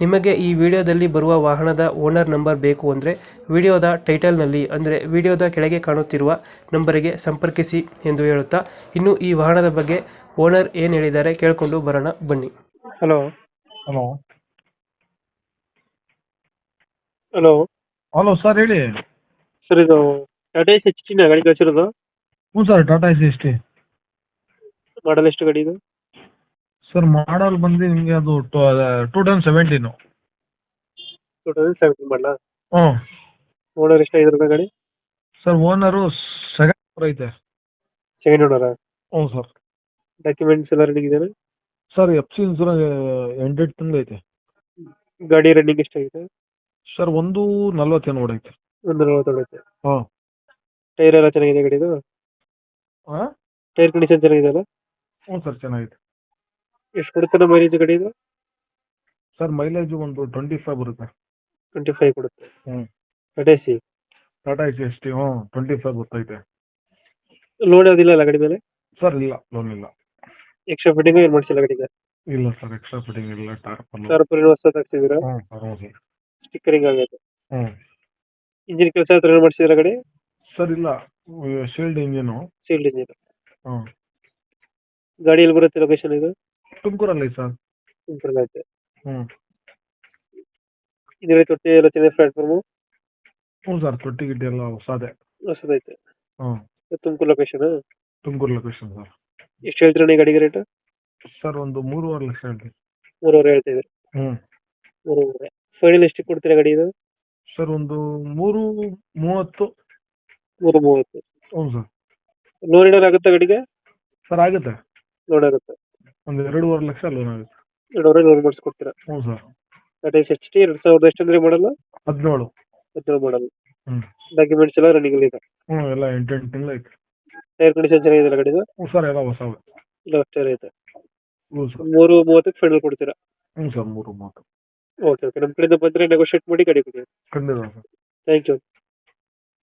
ನಿಮಗೆ ಈ ವಿಡಿಯೋದಲ್ಲಿ ಬರುವ ವಾಹನದ ಓನರ್ ನಂಬರ್ ಬೇಕು ಅಂದರೆ ವಿಡಿಯೋದ ಟೈಟಲ್ನಲ್ಲಿ ಅಂದರೆ ವಿಡಿಯೋದ ಕೆಳಗೆ ಕಾಣುತ್ತಿರುವ ನಂಬರಿಗೆ ಸಂಪರ್ಕಿಸಿ ಎಂದು ಹೇಳುತ್ತಾ ಇನ್ನು ಈ ವಾಹನದ ಬಗ್ಗೆ ಓನರ್ ಏನು ಹೇಳಿದ್ದಾರೆ ಕೇಳಿಕೊಂಡು ಬರೋಣ ಬನ್ನಿ. Hello. Hello. Hello. Hello sir ಹೇಳಿ. ಸರ್ ಇದು ಟಾಟಾ ಎಸ್ ಎಚ್ ಟಿನ ಗಾಡಿ ಕಳಿಸಿರೋದು? ಹ್ಞೂ sir Tata S S T model ಎಷ್ಟು ಗಾಡಿ ಇದು? ಸರ್ ಮಾಡಲ್ ಬಂದು ನಿಮಗೆ ಅದು two thousand seventeen. Two thousand seventeen ಮಾಡಲ? ಹ್ಞೂ. ಓನರ್ ಎಷ್ಟಾಗಿರೋದು ಗಾಡಿ? ಸರ್ ಓನರು ಸೆಕೆಂಡ್ ಐತೆ. ಸೆಕೆಂಡ್ ಓನರ? ಹ್ಞೂ ಸರ್. ಡಾಕ್ಯುಮೆಂಟ್ಸ್ ಎಲ್ಲ ರೆಡಿ ಇದೆಯಾ ಸರ್ ಎಫ್ ಸಿ ಇನ್ಸೂರೆನ್ಸ್ ಎಂಟೆಡ್ ತಂದು ಐತೆ. ಗಾಡಿ ರನ್ನಿಂಗ್ ಎಷ್ಟಾಗಿದೆ ಸರ್ ಒಂದು ನಲ್ವತ್ತೇನು ಓಡೈತೆ ಒಂದು ನಲವತ್ತೊಳೈತೆ ಹಾಂ ಟೈರ್ ಎಲ್ಲ ಚೆನ್ನಾಗಿದೆ ಗಾಡಿದು? ಹಾಂ ಟೈರ್ ಕಂಡೀಷನ್ ಚೆನ್ನಾಗಿದೆ ಅಲ್ಲ? ಹ್ಞೂ ಸರ್ ಚೆನ್ನಾಗೈತೆ ಎಷ್ಟು ಕೊಡುತ್ತೆ ಮೈಲೇಜ್ ಗಾಡಿ ಇದು ಸರ್ ಮೈಲೇಜ್ ಒಂದು ಟ್ವೆಂಟಿ ಫೈವ್ ಬರುತ್ತೆ. ಟ್ವೆಂಟಿ ಫೈವ್ ಕೊಡುತ್ತೆ. ಹ್ಞೂ Tata C Tata S S T ಹ್ಞೂ ಟ್ವೆಂಟಿ ಫೈವ್ ಬರ್ತೈತೆ ಲೋನ್ ಯಾವುದಿಲ್ಲ ಅಲ್ಲ ಗಾಡಿ ಮೇಲೆ? ಸರ್ ಇಲ್ಲ ಲೋನ್ ಇಲ್ಲ. ಎಕ್ಸ್ಟ್ರಾ ಫಿಟ್ಟಿಂಗ್ ಏನು ಮಾಡಿಸಿಲ್ಲ ಗಾಡಿಗೆ? ಇಲ್ಲ ಸರ್ ಎಕ್ಸ್ಟ್ರಾ ಫಿಟ್ಟಿಂಗ್ ಇಲ್ಲ ಟಾರ್ಪ್ ರೂಪಾಯಿ ಹೊಸ ಹಾಕ್ಸಿದ್ದೀರಾ ಹ್ಞೂ ಸ್ಟಿಕ್ಕರಿಂಗ್ ಆಗೈತೆ. ಹ್ಞೂ ಇಂಜಿನ್ ಕೆಲಸ ಹತ್ರ ಏನು ಮಾಡಿಸಿದ್ರ ಗಾಡಿ? ಸರ್ ಇಲ್ಲ ಶೀಲ್ಡ್ ಇಂಜಿನು ಶೀಲ್ಡ್ ಇಂಜಿನ್ ಹ್ಞೂ ಗಾಡಿ ಎಲ್ಲಿ ಬರುತ್ತೆ ಲೊಕೇಶನ್ ಇದು? ತುಮಕೂರಲ್ಲಿ ಸರ್? ತುಮಕೂರಲ್ಲಿ ಐತೆ ಹ್ಮ್. ಇದೇ ತೊಟ್ಟಿ ಎಲ್ಲ ಚೆನ್ನಾಗಿ ಪ್ಲಾಟ್ಫಾರ್ಮು ಹ್ಞೂ ಸರ್ ತೊಟ್ಟಿ ಗಿಟ್ಟಿ ಎಲ್ಲ ಹೊಸದೇ. ಹೊಸದೈತೆ ಹ್ಞೂ. Tumakuru location Tumakuru location sir. ಎಷ್ಟು ಹೇಳ್ತೀರಾ ನೀವು ಗಾಡಿಗೆ ರೇಟ್ ಸರ್ ಒಂದು ಮೂರುವರೆ ಲಕ್ಷ ಹೇಳಿ ಮೂರುವರೆ ಹೇಳ್ತಾ ಇದ್ದೀರಿ? ಹ್ಮ್ ಮೂರುವರೆ. ಫೈನಲ್ ಎಷ್ಟು ಕೊಡ್ತೀರಾ ಗಾಡಿ ಇದು? ಸರ್ ಒಂದು ಮೂರು ಮೂವತ್ತು. ಮೂರು ಮೂವತ್ತು. ಹ್ಞೂ ಸರ್. ಲೋನ್ ಏನಾರು ಆಗುತ್ತಾ ಗಾಡಿಗೆ? ಸರ್ ಆಗುತ್ತೆ. ಲೋನ್ ಆಗುತ್ತೆ. ಒಂದು ಎರಡೂವರೆ ಲಕ್ಷ ಲೋನ್ ಆಗುತ್ತೆ. ಎರಡೂವರೆ ಲೋನ್ ಮಾಡಿಸ್ಕೊಡ್ತೀರಾ? ಹ್ಞೂ sir. Tata S H T ಎರಡು ಸಾವಿರದ ಎಷ್ಟು ಅಂದ್ರೆ ಮಾಡಲ್ಲ ಹದಿನೇಳು. ಹದಿನೇಳು ಮಾಡಲ್ಲ ಹ್ಞೂ. ಡಾಕ್ಯುಮೆಂಟ್ಸ್ ಎಲ್ಲ ರನ್ನಿಂಗ್ ಅಲ್ಲಿ ಇದೆ? ಹ್ಞೂ ಎಲ್ಲ ಎಂಟೆಂಟು ತಿಂಗಳು ಐತೆ. ಟೈರ್ ಕಂಡೀಷನ್ ಚೆನ್ನಾಗಿದೆ ಗಾಡಿದು? ಹ್ಞೂ ಸರ್ ಎಲ್ಲ ಹೊಸವೆ. ಇಲ್ಲ ಅಷ್ಟೇ ಐತೆ ಹ್ಞೂ ಸರ್. ಮೂರು ಮೂವತ್ತಕ್ಕೆ ಫೈನಲ್ ಕೊಡ್ತೀರಾ? ಹ್ಞೂ ಸರ್ ಮೂರು ಮೂವತ್ತು. ಓಕೆ ಓಕೆ ನಮ್ಮ ಕಡೆಯಿಂದ ಬಂದರೆ ನೆಗೋಷಿಯೇಟ್ ಮಾಡಿ ಗಾಡಿ ಕೊಡಿ. ಖಂಡಿತ ಸರ್. Thank you